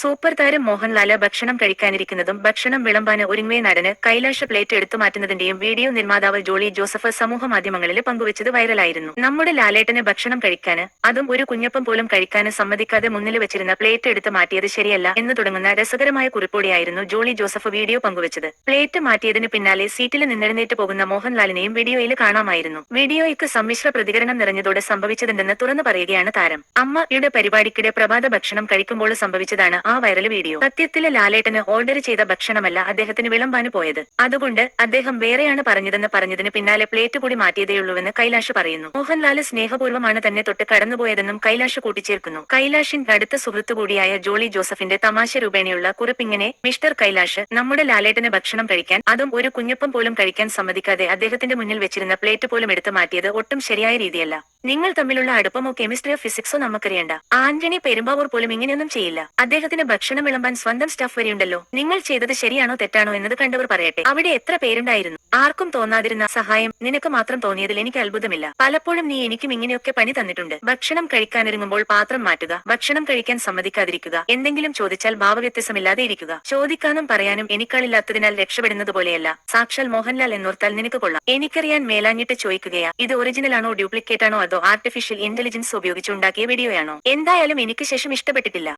Super താരം മോഹൻലാൽ ഭക്ഷണം കഴിക്കാനിരിക്കുന്നതും ഭക്ഷണം വിളമ്പാന് ഒരുങ്ങുവേ നടന് കൈലാഷ പ്ലേറ്റ് എടുത്തു മാറ്റുന്നതിന്റെയും വീഡിയോ നിർമ്മാതാവ് ജോളി ജോസഫ് സമൂഹ മാധ്യമങ്ങളിൽ പങ്കുവച്ചത് വൈറലായിരുന്നു. നമ്മുടെ ലാലേട്ടന് ഭക്ഷണം കഴിക്കാന് അതും ഒരു കുഞ്ഞപ്പം പോലും കഴിക്കാന് സമ്മതിക്കാതെ മുന്നിൽ വെച്ചിരുന്ന പ്ലേറ്റ് എടുത്തു മാറ്റിയത് ശരിയല്ല എന്ന് തുടങ്ങുന്ന രസകരമായ കുറിപ്പോടെയായിരുന്നു ജോളി ജോസഫ് വീഡിയോ പങ്കുവച്ചത്. പ്ലേറ്റ് മാറ്റിയതിന് പിന്നാലെ സീറ്റിൽ നിന്നെഴുന്നേറ്റ് പോകുന്ന മോഹൻലാലിനെയും വീഡിയോയിൽ കാണാമായിരുന്നു. വീഡിയോയ്ക്ക് സമ്മിശ്ര പ്രതികരണം നിറഞ്ഞതോടെ സംഭവിച്ചതുണ്ടെന്ന് തുറന്നു പറയുകയാണ് താരം. അമ്മയുടെ പരിപാടിക്കിടെ പ്രഭാത ഭക്ഷണം കഴിക്കുമ്പോൾ സംഭവിച്ചതാണ് ആ വൈറൽ വീഡിയോ സത്യത്തിൽ ലാലേട്ടന് ഓർഡർ ചെയ്ത ഭക്ഷണമല്ല അദ്ദേഹത്തിന് വിളമ്പാന് പോയത്. അതുകൊണ്ട് അദ്ദേഹം വേറെയാണ് പറഞ്ഞതെന്ന് പറഞ്ഞതിന് പിന്നാലെ പ്ലേറ്റ് കൂടി മാറ്റിയതേയുള്ളൂവെന്ന് കൈലാഷ് പറയുന്നു. മോഹൻലാൽ സ്നേഹപൂർവമാണ് തന്നെ തൊട്ട് കടന്നുപോയതെന്നും കൈലാഷ് കൂട്ടിച്ചേർക്കുന്നു. കൈലാഷിന്റെ അടുത്ത സുഹൃത്തു കൂടിയായ ജോളി ജോസഫിന്റെ തമാശ രൂപേണയുള്ള കുറിപ്പിങ്ങനെ മിസ്റ്റർ കൈലാഷ് നമ്മുടെ ലാലേട്ടന് ഭക്ഷണം കഴിക്കാൻ അതും ഒരു കുഞ്ഞപ്പം പോലും കഴിക്കാൻ സമ്മതിക്കാതെ അദ്ദേഹത്തിന്റെ മുന്നിൽ വെച്ചിരുന്ന പ്ലേറ്റ് പോലും എടുത്തു മാറ്റിയത് ഒട്ടും ശരിയായ രീതിയല്ല. നിങ്ങൾ തമ്മിലുള്ള അടുപ്പമോ കെമിസ്ട്രിയോ ഫിസിക്സോ നമുക്കറിയണ്ട. ആന്റണി പെരുമ്പാവൂർ പോലും ഇങ്ങനെയൊന്നും ചെയ്യില്ല. അദ്ദേഹത്തിന് ഭക്ഷണം വിളമ്പാൻ സ്വന്തം സ്റ്റാഫ് വരെയുണ്ടല്ലോ നിങ്ങൾ ചെയ്തത് ശരിയാണോ തെറ്റാണോ എന്നത് കണ്ടവർ പറയട്ടെ. അവിടെ എത്ര പേരുണ്ടായിരുന്നു? ആർക്കും തോന്നാതിരുന്ന സഹായം നിനക്ക് മാത്രം തോന്നിയതിൽ എനിക്ക് അത്ഭുതമില്ല. പലപ്പോഴും നീ എനിക്കും ഇങ്ങനെയൊക്കെ പണി തന്നിട്ടുണ്ട്. ഭക്ഷണം കഴിക്കാനിറങ്ങുമ്പോൾ പാത്രം മാറ്റുക ഭക്ഷണം കഴിക്കാൻ സമ്മതിക്കാതിരിക്കുക എന്തെങ്കിലും ചോദിച്ചാൽ ഭാവവ്യത്യാസമില്ലാതെ ഇരിക്കുക. ചോദിക്കാനും പറയാനും എനിക്കാളില്ലാത്തതിനാൽ രക്ഷപ്പെടുന്നത് പോലെയല്ല. സാക്ഷാൽ മോഹൻലാൽ എന്നോർത്താൽ നിനക്ക് കൊള്ളാം. എനിക്കറിയാൻ മേലാഞ്ഞിട്ട് ചോദിക്കുകയാ. ഇത് ഒറിജിനൽ ആണോ ഡ്യൂപ്ലിക്കേറ്റ് ആണോ അതോ ആർട്ടിഫിഷ്യൽ ഇന്റലിജൻസ് ഉപയോഗിച്ചുണ്ടാക്കിയ വീഡിയോയാണോ എന്തായാലും എനിക്ക് ശേഷം ഇഷ്ടപ്പെട്ടിട്ടില്ല.